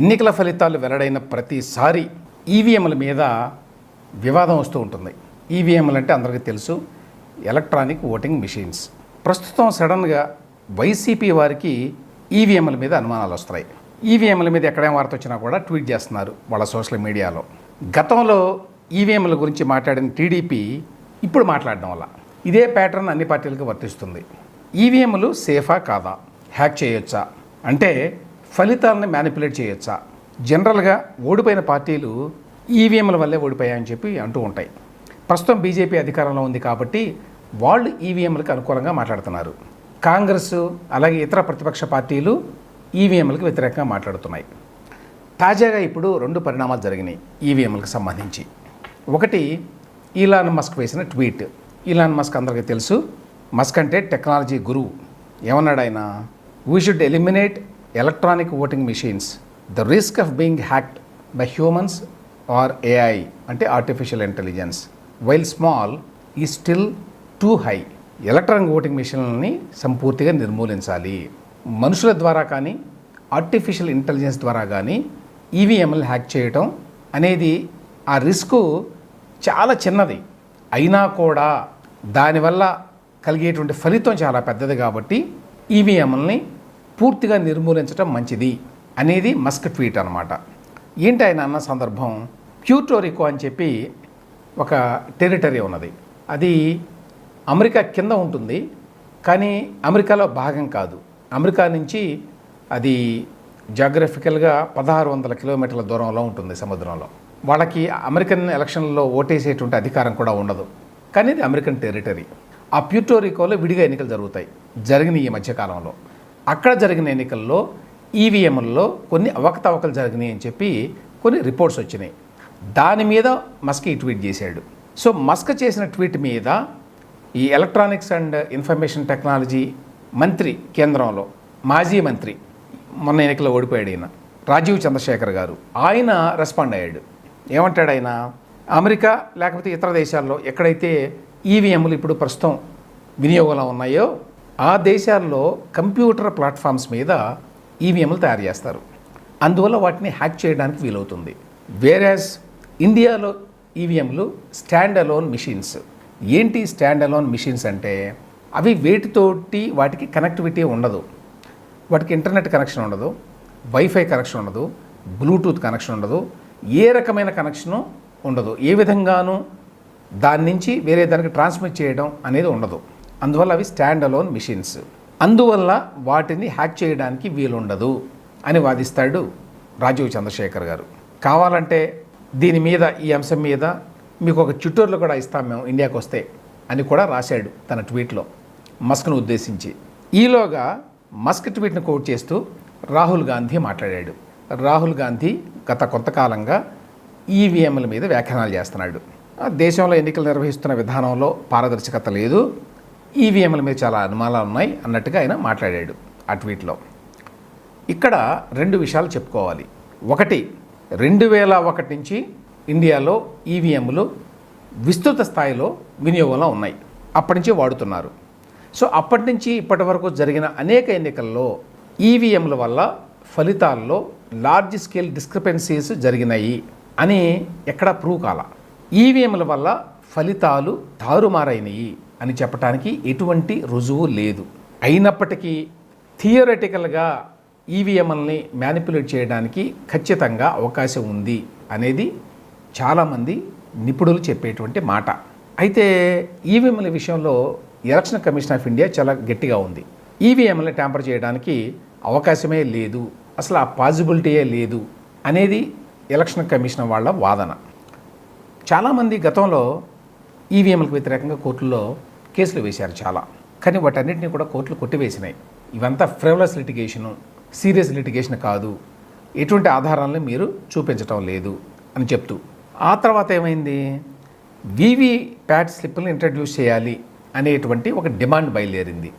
ఎన్నికల ఫలితాలు వెల్లడైన ప్రతిసారి ఈవీఎంల మీద వివాదం వస్తూ ఉంటుంది. ఈవీఎంలు అంటే అందరికీ తెలుసు ఎలక్ట్రానిక్ ఓటింగ్ మిషన్స్. ప్రస్తుతం సడన్గా వైసీపీ వారికి ఈవీఎంల మీద అనుమానాలు వస్తాయి ఈవీఎంల మీద ఎక్కడేం వార్త వచ్చినా కూడా ట్వీట్ చేస్తున్నారు వాళ్ళ సోషల్ మీడియాలో. గతంలో ఈవీఎంల గురించి మాట్లాడిన టీడీపీ ఇప్పుడు మాట్లాడడం వల్ల ఇదే ప్యాటర్న్ అన్ని పార్టీలకు వర్తిస్తుంది. ఈవీఎంలు సేఫా కాదా? హ్యాక్ చేయొచ్చా? అంటే ఫలితాలను మ్యానిపులేట్ చేయొచ్చా? జనరల్గా ఓడిపోయిన పార్టీలు ఈవీఎంల వల్లే ఓడిపోయాయని చెప్పి అంటూ ఉంటాయి. ప్రస్తుతం బీజేపీ అధికారంలో ఉంది కాబట్టి వాళ్ళు ఈవీఎంలకు అనుకూలంగా మాట్లాడుతున్నారు. కాంగ్రెస్ అలాగే ఇతర ప్రతిపక్ష పార్టీలు ఈవీఎంలకు వ్యతిరేకంగా మాట్లాడుతున్నాయి. తాజాగా ఇప్పుడు రెండు పరిణామాలు జరిగినాయి ఈవీఎంలకు సంబంధించి. ఒకటి ఈలాన్ మస్క్ వేసిన ట్వీట్. ఈలాన్ మస్క్ అందరికీ తెలుసు మస్క్ అంటే టెక్నాలజీ గురువు. ఏమన్నాడు ఆయన? We should eliminate electronic voting machines the risk of being hacked by humans or AI అంటే artificial intelligence while small is still too high electronic voting మిషన్లని సంపూర్తిగా నిర్మూలించాలి. మనుషుల ద్వారా కానీ ఆర్టిఫిషియల్ ఇంటెలిజెన్స్ ద్వారా కానీ ఈవీఎంలు హ్యాక్ చేయటం అనేది ఆ రిస్క్ చాలా చిన్నది. అయినా కూడా దానివల్ల కలిగేటువంటి ఫలితం చాలా పెద్దది కాబట్టి ఈవీఎంలని పూర్తిగా నిర్మూలించడం మంచిది అనేది మస్క్ ట్వీట్ అనమాట ఏంటి ఆయన అన్న సందర్భం? ప్యూటోరికో అని చెప్పి ఒక టెరిటరీ ఉన్నది. అది అమెరికా కింద ఉంటుంది కానీ అమెరికాలో భాగం కాదు. అమెరికా నుంచి అది జాగ్రఫికల్గా పదహారు వందల కిలోమీటర్ల దూరంలో ఉంటుంది సముద్రంలో. వాళ్ళకి అమెరికన్ ఎలక్షన్లో ఓటేసేటువంటి అధికారం కూడా ఉండదు. కానీ ఇది అమెరికన్ టెరిటరీ. ఆ ప్యూటోరికోలో విడిగా ఎన్నికలు జరుగుతాయి. జరిగిన ఈ మధ్యకాలంలో. అక్కడ జరిగిన ఎన్నికల్లో ఈవీఎంలలో కొన్ని అవకతవకలు జరిగినాయి అని చెప్పి కొన్ని రిపోర్ట్స్ వచ్చినాయి. దాని మీద మస్క్ ఈ ట్వీట్ చేశాడు. సో మస్క్ చేసిన ట్వీట్ మీద ఈ ఎలక్ట్రానిక్స్ అండ్ ఇన్ఫర్మేషన్ టెక్నాలజీ మంత్రి కేంద్రంలో మాజీ మంత్రి మొన్న ఎన్నికల్లో ఓడిపోయాడు ఆయన రాజీవ్ చంద్రశేఖర్ గారు. ఆయన రెస్పాండ్ అయ్యాడు. ఏమంటాడు ఆయన? అమెరికా లేకపోతే ఇతర దేశాల్లో ఎక్కడైతే ఈవీఎంలు ఇప్పుడు ప్రస్తుతం వినియోగంలో ఉన్నాయో ఆ దేశాల్లో కంప్యూటర్ ప్లాట్ఫామ్స్ మీద ఈవీఎంలు తయారు చేస్తారు. అందువల్ల వాటిని హ్యాక్ చేయడానికి వీలవుతుంది. వేరేస్ ఇండియాలో ఈవీఎంలు స్టాండ్ అలోన్ మిషన్స్ ఏంటి స్టాండ్ అలోన్ మిషన్స్ అంటే అవి వేటితోటి వాటికి కనెక్టివిటీ ఉండదు. వాటికి ఇంటర్నెట్ కనెక్షన్ ఉండదు. వైఫై కనెక్షన్ ఉండదు. బ్లూటూత్ కనెక్షన్ ఉండదు. ఏ రకమైన కనెక్షను ఉండదు. ఏ విధంగానూ దాని నుంచి వేరే దానికి ట్రాన్స్మిట్ చేయడం అనేది ఉండదు. అందువల్ల అవి స్టాండ్ అలోన్ మిషన్స్ అందువల్ల వాటిని హ్యాక్ చేయడానికి వీలుండదు అని వాదిస్తాడు రాజీవ్ చంద్రశేఖర్ గారు. కావాలంటే దీని మీద ఈ అంశం మీద మీకు ఒక చిట్టూరులో కూడా ఇస్తాం మేము ఇండియాకి వస్తే అని కూడా రాశాడు తన ట్వీట్లో మస్క్ను ఉద్దేశించి. ఈలోగా మస్క్ ట్వీట్ను కోట్ చేస్తూ రాహుల్ గాంధీ మాట్లాడాడు. రాహుల్ గాంధీ గత కొంతకాలంగా ఈవీఎంల మీద వ్యాఖ్యానాలు చేస్తున్నాడు. దేశంలో ఎన్నికలు నిర్వహిస్తున్న విధానంలో పారదర్శకత లేదు. ఈవీఎంల మీద చాలా అనుమానాలు ఉన్నాయి అన్నట్టుగా ఆయన మాట్లాడాడు ఆ ట్వీట్లో. ఇక్కడ రెండు విషయాలు చెప్పుకోవాలి. ఒకటి రెండు వేల ఒకటి నుంచి ఇండియాలో ఈవీఎంలు విస్తృత స్థాయిలో వినియోగంలో ఉన్నాయి. అప్పటి నుంచి వాడుతున్నారు. సో అప్పటి నుంచి ఇప్పటి వరకు జరిగిన అనేక ఎన్నికల్లో ఈవీఎంల వల్ల ఫలితాల్లో లార్జ్ స్కేల్ డిస్క్రిపెన్సీస్ జరిగినాయి అని ఎక్కడ ప్రూవ్ కాల. ఈవీఎంల వల్ల ఫలితాలు తారుమారైనయి. అని చెప్పడానికి ఎటువంటి రుజువు లేదు. అయినప్పటికీ థియరటికల్గా ఈవీఎంఎల్ని మ్యానిపులేట్ చేయడానికి ఖచ్చితంగా అవకాశం ఉంది అనేది చాలామంది నిపుణులు చెప్పేటువంటి మాట. అయితే ఈవీఎంల విషయంలో ఎలక్షన్ కమిషన్ ఆఫ్ ఇండియా చాలా గట్టిగా ఉంది. ఈవీఎంలని ట్యాంపర్ చేయడానికి అవకాశమే లేదు. అసలు ఆ పాజిబిలిటీయే లేదు అనేది ఎలక్షన్ కమిషన్ వాళ్ళ వాదన. చాలామంది గతంలో ఈవీఎంలకు వ్యతిరేకంగా కోర్టుల్లో కేసులు వేశారు చాలా. కానీ వాటన్నిటిని కూడా కోర్టులు కొట్టివేసినాయి. ఇవంతా ఫ్రివలస్ లిటిగేషను సీరియస్ లిటిగేషన్ కాదు. ఎటువంటి ఆధారాలను మీరు చూపించటం లేదు అని చెప్తూ. ఆ తర్వాత ఏమైంది? వివి ప్యాట్ స్లిప్పులను ఇంట్రడ్యూస్ చేయాలి అనేటువంటి ఒక డిమాండ్ బయలుదేరింది.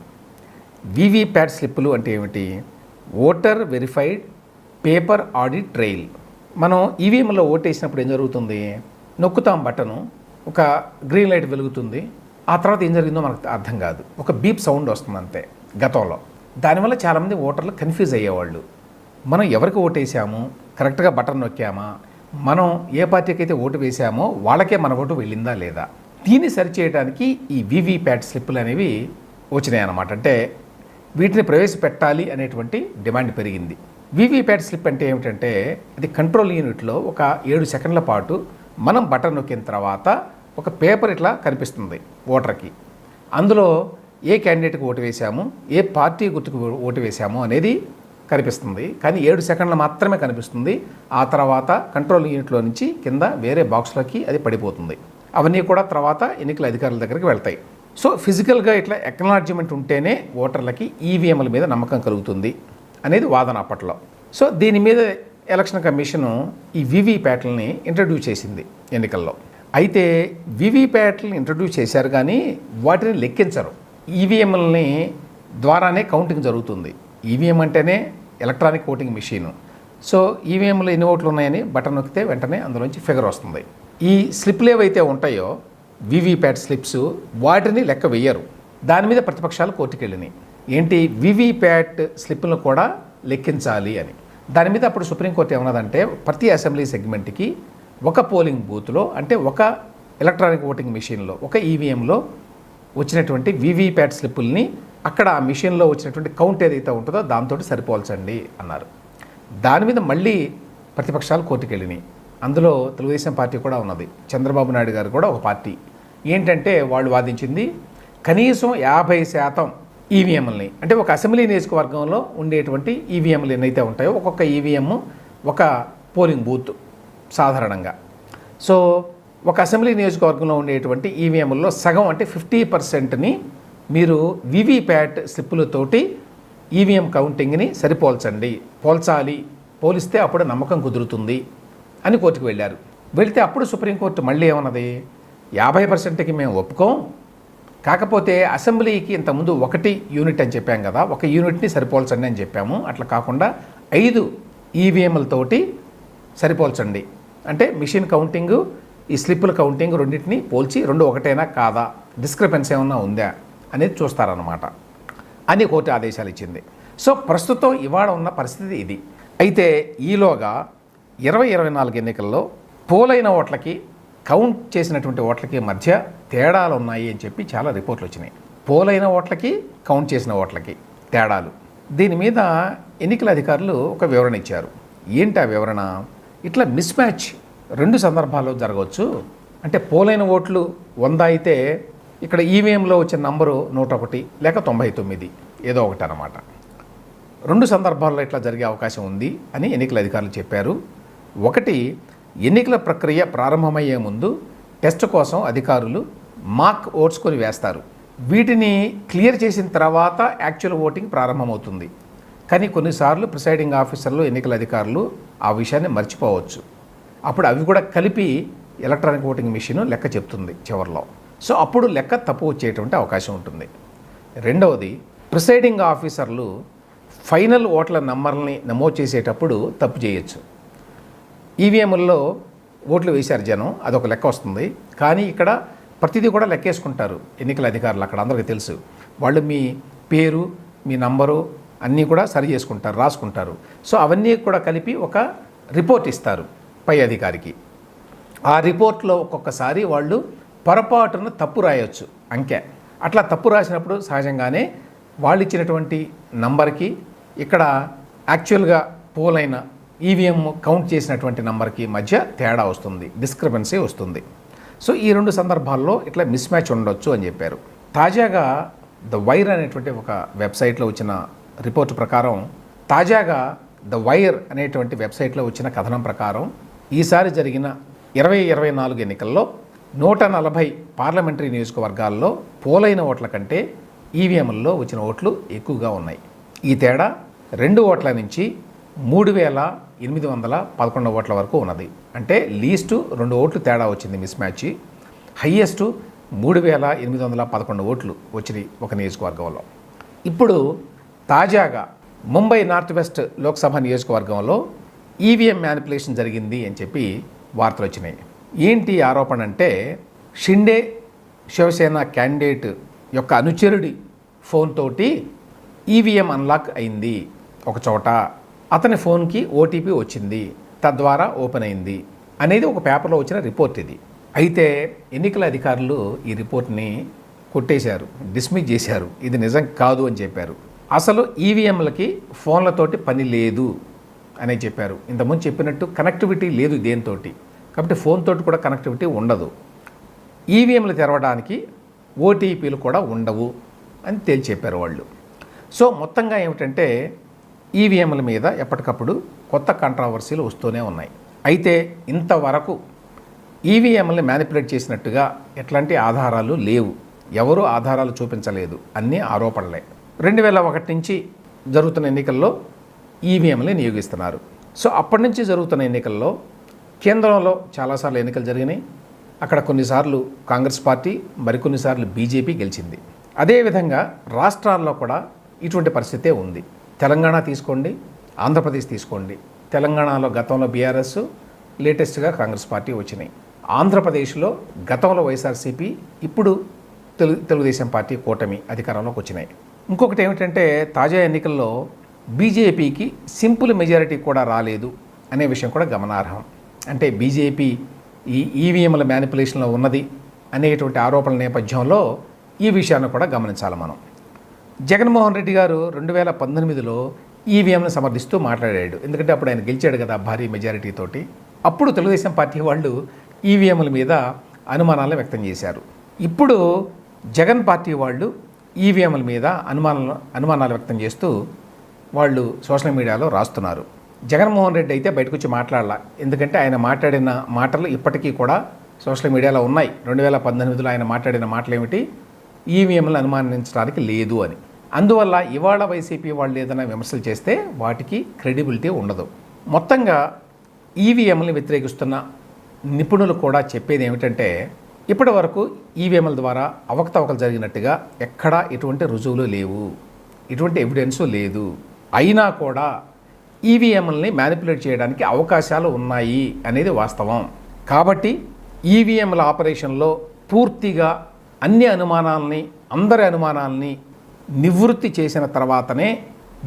వివి ప్యాట్ స్లిప్పులు అంటే ఏమిటి? Voter verified paper audit trail. మనం ఈవీఎంలో ఓటేసినప్పుడు ఏం జరుగుతుంది? నొక్కుతాం బటను. ఒక గ్రీన్ లైట్ వెలుగుతుంది. ఆ తర్వాత ఏం జరిగిందో మనకు అర్థం కాదు. ఒక బీప్ సౌండ్ వస్తుంది అంతే గతంలో. దానివల్ల చాలామంది ఓటర్లు కన్ఫ్యూజ్ అయ్యేవాళ్ళు. మనం ఎవరికి ఓటేసాము కరెక్ట్గా బటన్ నొక్కామా? మనం ఏ పార్టీకి అయితే ఓటు వేసామో వాళ్ళకే మన ఓటు వెళ్ళిందా లేదా? దీన్ని సరిచేయడానికి ఈ వివిప్యాట్ స్లిప్పులు అనేవి వచ్చినాయి అన్నమాట అంటే వీటిని ప్రవేశపెట్టాలి అనేటువంటి డిమాండ్ పెరిగింది. వివిప్యాట్ స్లిప్ అంటే ఏమిటంటే అది కంట్రోల్ యూనిట్లో ఒక ఏడు సెకండ్ల పాటు మనం బటన్ నొక్కిన తర్వాత ఒక పేపర్ ఇట్లా కనిపిస్తుంది. ఓటర్కి. అందులో ఏ క్యాండిడేట్కి ఓటు వేశాము ఏ పార్టీ గుర్తుకు ఓటు వేశాము అనేది కనిపిస్తుంది. కానీ ఏడు సెకండ్లు మాత్రమే కనిపిస్తుంది. ఆ తర్వాత కంట్రోల్ యూనిట్లో నుంచి కింద వేరే బాక్స్లోకి అది పడిపోతుంది. అవన్నీ కూడా తర్వాత ఎన్నికల అధికారుల దగ్గరికి వెళ్తాయి. సో ఫిజికల్గా ఇట్లా ఎక్నాలజ్మెంట్ ఉంటేనే ఓటర్లకి ఈవీఎంల మీద నమ్మకం కలుగుతుంది అనేది వాదన అప్పట్లో. సో దీని మీద ఎలక్షన్ కమిషను ఈ వివిప్యాట్లని ఇంట్రడ్యూస్ చేసింది ఎన్నికల్లో. అయితే వివిప్యాట్లను ఇంట్రడ్యూస్ చేశారు కానీ వాటిని లెక్కించరు. ఈవీఎంలని ద్వారానే కౌంటింగ్ జరుగుతుంది. ఈవీఎం అంటేనే ఎలక్ట్రానిక్ ఓటింగ్ మిషను. సో ఈవీఎంలో ఎన్ని ఓట్లు ఉన్నాయని బటన్ నొక్కితే వెంటనే అందులోంచి ఫిగర్ వస్తుంది. ఈ స్లిప్లు ఏవైతే ఉంటాయో వివిప్యాట్ స్లిప్స్ వాటిని లెక్క వేయరు. దాని మీద ప్రతిపక్షాలు కోర్టుకు వెళ్ళినాయి ఏంటి? వివిప్యాట్ స్లిప్లను కూడా లెక్కించాలి అని. దాని మీద అప్పుడు సుప్రీంకోర్టు ఏమన్నదంటే ప్రతి అసెంబ్లీ సెగ్మెంట్కి ఒక పోలింగ్ బూత్లో అంటే ఒక ఎలక్ట్రానిక్ ఓటింగ్ మిషన్లో ఒక ఈవీఎంలో వచ్చినటువంటి వివిప్యాట్ స్లిప్పుల్ని అక్కడ ఆ మిషన్లో వచ్చినటువంటి కౌంట్ ఏదైతే ఉంటుందో దాంతో సరిపోల్చండి అన్నారు. దాని మీద మళ్ళీ ప్రతిపక్షాలు కోర్టుకు వెళ్ళినాయి అందులో తెలుగుదేశం పార్టీ కూడా ఉన్నది. చంద్రబాబు నాయుడు గారు కూడా ఒక పార్టీ. ఏంటంటే వాళ్ళు వాదించింది కనీసం యాభై శాతం ఈవీఎంలని అంటే ఒక అసెంబ్లీ నియోజకవర్గంలో ఉండేటువంటి ఈవీఎంలు ఎన్నైతే ఉంటాయో ఒక్కొక్క ఈవీఎం ఒక పోలింగ్ బూత్. సాధారణంగా. సో ఒక అసెంబ్లీ నియోజకవర్గంలో ఉండేటువంటి ఈవీఎంల్లో సగం అంటే ఫిఫ్టీ పర్సెంట్ని మీరు వివిప్యాట్ స్లిప్పులతోటి ఈవీఎం కౌంటింగ్ని సరిపోల్చండి. పోల్చాలి. పోలిస్తే అప్పుడు నమ్మకం కుదురుతుంది అని కోర్టుకు వెళ్ళారు. వెళితే అప్పుడు సుప్రీంకోర్టు మళ్ళీ ఏమన్నది? యాభై పర్సెంట్కి మేము ఒప్పుకోం. కాకపోతే అసెంబ్లీకి ఇంతకుముందు ఒకటి యూనిట్ అని చెప్పాం కదా ఒక యూనిట్ని సరిపోల్చండి అని చెప్పాము. అట్లా కాకుండా ఐదు ఈవీఎంలతోటి సరిపోల్చండి. అంటే మిషన్ కౌంటింగ్ ఈ స్లిప్పుల కౌంటింగ్ రెండింటిని పోల్చి రెండు ఒకటేనా కాదా? డిస్క్రిపెన్సీ ఏమన్నా ఉందా? అనేది చూస్తారన్నమాట. అని కోర్టు ఆదేశాలు ఇచ్చింది. సో ప్రస్తుతం ఇవాళ ఉన్న పరిస్థితి ఇది. అయితే ఈలోగా ఇరవై ఇరవై నాలుగు ఎన్నికల్లో పోలైన ఓట్లకి కౌంట్ చేసినటువంటి ఓట్లకి మధ్య తేడాలు ఉన్నాయి అని చెప్పి చాలా రిపోర్ట్లు వచ్చినాయి. పోలైన ఓట్లకి కౌంట్ చేసిన ఓట్లకి తేడాలు. దీని మీద ఎన్నికల అధికారులు ఒక వివరణ ఇచ్చారు. ఏంటి ఆ వివరణ? ఇట్లా మిస్ మ్యాచ్ రెండు సందర్భాల్లో జరగవచ్చు. అంటే పోలైన ఓట్లు వంద అయితే ఇక్కడ ఈవీఎంలో వచ్చిన నంబరు నూట ఒకటి లేక తొంభై తొమ్మిది ఏదో ఒకటి అన్నమాట రెండు సందర్భాల్లో ఇట్లా జరిగే అవకాశం ఉంది అని ఎన్నికల అధికారులు చెప్పారు. ఒకటి ఎన్నికల ప్రక్రియ ప్రారంభమయ్యే ముందు టెస్ట్ కోసం అధికారులు మాక్ ఓట్స్ కొని వేస్తారు. వీటిని క్లియర్ చేసిన తర్వాత యాక్చువల్ ఓటింగ్ ప్రారంభమవుతుంది. కానీ కొన్నిసార్లు ప్రిసైడింగ్ ఆఫీసర్లు ఎన్నికల అధికారులు ఆ విషయాన్ని మర్చిపోవచ్చు. అప్పుడు అవి కూడా కలిపి ఎలక్ట్రానిక్ ఓటింగ్ మిషన్ లెక్క చెప్తుంది చివరిలో. సో అప్పుడు లెక్క తప్పు వచ్చేటువంటి అవకాశం ఉంటుంది. రెండవది ప్రిసైడింగ్ ఆఫీసర్లు ఫైనల్ ఓట్ల నంబర్ని నమోదు చేసేటప్పుడు తప్పు చేయొచ్చు. ఈవీఎంల్లో ఓట్లు వేశారు జనం అదొక లెక్క వస్తుంది. కానీ ఇక్కడ ప్రతిదీ కూడా లెక్కేసుకుంటారు ఎన్నికల అధికారులు అక్కడ అందరికీ తెలుసు. వాళ్ళు మీ పేరు మీ నంబరు అన్నీ కూడా సరి చేసుకుంటారు రాసుకుంటారు. సో అవన్నీ కూడా కలిపి ఒక రిపోర్ట్ ఇస్తారు పై అధికారికి. ఆ రిపోర్ట్లో ఒక్కొక్కసారి వాళ్ళు పొరపాటున తప్పు రాయొచ్చు అంకె. అట్లా తప్పు రాసినప్పుడు సహజంగానే వాళ్ళు ఇచ్చినటువంటి నంబర్కి ఇక్కడ యాక్చువల్గా పోలైన ఈవీఎం కౌంట్ చేసినటువంటి నంబర్కి మధ్య తేడా వస్తుంది డిస్క్రిపెన్సీ వస్తుంది. సో ఈ రెండు సందర్భాల్లో ఇట్లా మిస్ మ్యాచ్ ఉండొచ్చు అని చెప్పారు. తాజాగా ద వైర్ అనేటువంటి ఒక వెబ్సైట్లో వచ్చిన రిపోర్ట్ ప్రకారం తాజాగా ద వైర్ అనేటువంటి వెబ్సైట్లో వచ్చిన కథనం ప్రకారం ఈసారి జరిగిన ఇరవై ఇరవై నాలుగు ఎన్నికల్లో నూట నలభై పార్లమెంటరీ నియోజకవర్గాల్లో పోలైన ఓట్ల కంటే ఈవీఎంల్లో వచ్చిన ఓట్లు ఎక్కువగా ఉన్నాయి. ఈ తేడా రెండు ఓట్ల నుంచి మూడు వేల ఎనిమిది వందల పదకొండు ఓట్ల వరకు ఉన్నది. అంటే లీస్టు రెండు ఓట్లు తేడా వచ్చింది మిస్ మ్యాచ్. హయ్యెస్ట్ మూడు వేల ఎనిమిది వందల పదకొండు ఓట్లు వచ్చినాయి ఒక నియోజకవర్గంలో. ఇప్పుడు తాజాగా ముంబై నార్త్ వెస్ట్ లోక్సభ నియోజకవర్గంలో ఈవీఎం మ్యానిపులేషన్ జరిగింది అని చెప్పి వార్తలు వచ్చినాయి. ఏంటి ఆరోపణ అంటే షిండే శివసేన క్యాండిడేట్ యొక్క అనుచరుడి ఫోన్ తోటి ఈవీఎం అన్లాక్ అయింది ఒక చోట. అతని ఫోన్కి ఓటీపీ వచ్చింది తద్వారా ఓపెన్ అయింది అనేది ఒక పేపర్లో వచ్చిన రిపోర్ట్ ఇది. అయితే ఎన్నికల అధికారులు ఈ రిపోర్ట్ని కొట్టేశారు డిస్మిస్ చేశారు. ఇది నిజం కాదు అని చెప్పారు. అసలు ఈవీఎంలకి ఫోన్లతోటి పని లేదు అని చెప్పారు. ఇంతకుముందు చెప్పినట్టు కనెక్టివిటీ లేదు దేనితోటి. కాబట్టి ఫోన్ తోటి కూడా కనెక్టివిటీ ఉండదు. ఈవీఎంలు తెరవడానికి ఓటీపీలు కూడా ఉండవు అని తేల్చి చెప్పారు వాళ్ళు. సో మొత్తంగా ఏమిటంటే ఈవీఎంల మీద ఎప్పటికప్పుడు కొత్త కాంట్రావర్సీలు వస్తూనే ఉన్నాయి. అయితే ఇంతవరకు ఈవీఎంలని మ్యానిపులేట్ చేసినట్టుగా ఎట్లాంటి ఆధారాలు లేవు. ఎవరూ ఆధారాలు చూపించలేదు అన్నీ ఆరోపణలే. రెండు వేల ఒకటి నుంచి జరుగుతున్న ఎన్నికల్లో ఈవీఎంలని నియోగిస్తున్నారు. సో అప్పటి నుంచి జరుగుతున్న ఎన్నికల్లో కేంద్రంలో చాలాసార్లు ఎన్నికలు జరిగినాయి. అక్కడ కొన్నిసార్లు కాంగ్రెస్ పార్టీ మరికొన్నిసార్లు బీజేపీ గెలిచింది. అదేవిధంగా రాష్ట్రాల్లో కూడా ఇటువంటి పరిస్థితే ఉంది. తెలంగాణ తీసుకోండి ఆంధ్రప్రదేశ్ తీసుకోండి. తెలంగాణలో గతంలో బీఆర్ఎస్ లేటెస్ట్గా కాంగ్రెస్ పార్టీ వచ్చినాయి. ఆంధ్రప్రదేశ్లో గతంలో వైఎస్ఆర్సీపీ ఇప్పుడు తెలుగు తెలుగుదేశం పార్టీ కూటమి అధికారంలోకి వచ్చినాయి. ఇంకొకటి ఏమిటంటే తాజా ఎన్నికల్లో బీజేపీకి సింపుల్ మెజారిటీ కూడా రాలేదు అనే విషయం కూడా గమనార్హం. అంటే బీజేపీ ఈ ఈవీఎంల మ్యానిపులేషన్లో ఉన్నది అనేటువంటి ఆరోపణల నేపథ్యంలో ఈ విషయాన్ని కూడా గమనించాలి మనం. జగన్మోహన్ రెడ్డి గారు రెండు వేల పంతొమ్మిదిలో ఈవీఎంను సమర్థిస్తూ మాట్లాడాడు. ఎందుకంటే అప్పుడు ఆయన గెలిచాడు కదా భారీ మెజారిటీతోటి అప్పుడు తెలుగుదేశం పార్టీ వాళ్ళు ఈవీఎంల మీద అనుమానాలను వ్యక్తం చేశారు. ఇప్పుడు జగన్ పార్టీ వాళ్ళు ఈవీఎంల మీద అనుమానాలు అనుమానాలు వ్యక్తం చేస్తూ వాళ్ళు సోషల్ మీడియాలో రాస్తున్నారు. జగన్మోహన్ రెడ్డి అయితే బయటకు వచ్చి మాట్లాడాల. ఎందుకంటే ఆయన మాట్లాడిన మాటలు ఇప్పటికీ కూడా సోషల్ మీడియాలో ఉన్నాయి. రెండు వేల పద్దెనిమిదిలో ఆయన మాట్లాడిన మాటలు ఏమిటి ఈవీఎంలను అనుమానించడానికి లేదు అని. అందువల్ల ఇవాళ వైసీపీ వాళ్ళు ఏదైనా విమర్శలు చేస్తే వాటికి క్రెడిబిలిటీ ఉండదు. మొత్తంగా ఈవీఎంలను వ్యతిరేకిస్తున్న నిపుణులు కూడా చెప్పేది ఏమిటంటే ఇప్పటి వరకు ఈవీఎంల ద్వారా అవకతవకలు జరిగినట్టుగా ఎక్కడా ఎటువంటి రుజువులు లేవు. ఎటువంటి ఎవిడెన్సు లేదు. అయినా కూడా ఈవీఎంలని మ్యానిపులేట్ చేయడానికి అవకాశాలు ఉన్నాయి అనేది వాస్తవం. కాబట్టి ఈవీఎంల ఆపరేషన్లో పూర్తిగా అన్ని అనుమానాలని అందరి అనుమానాలని నివృత్తి చేసిన తర్వాతనే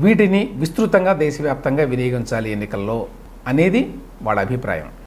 వీటిని విస్తృతంగా దేశవ్యాప్తంగా వినియోగించాలి ఎన్నికల్లో అనేది వాళ్ళ అభిప్రాయం.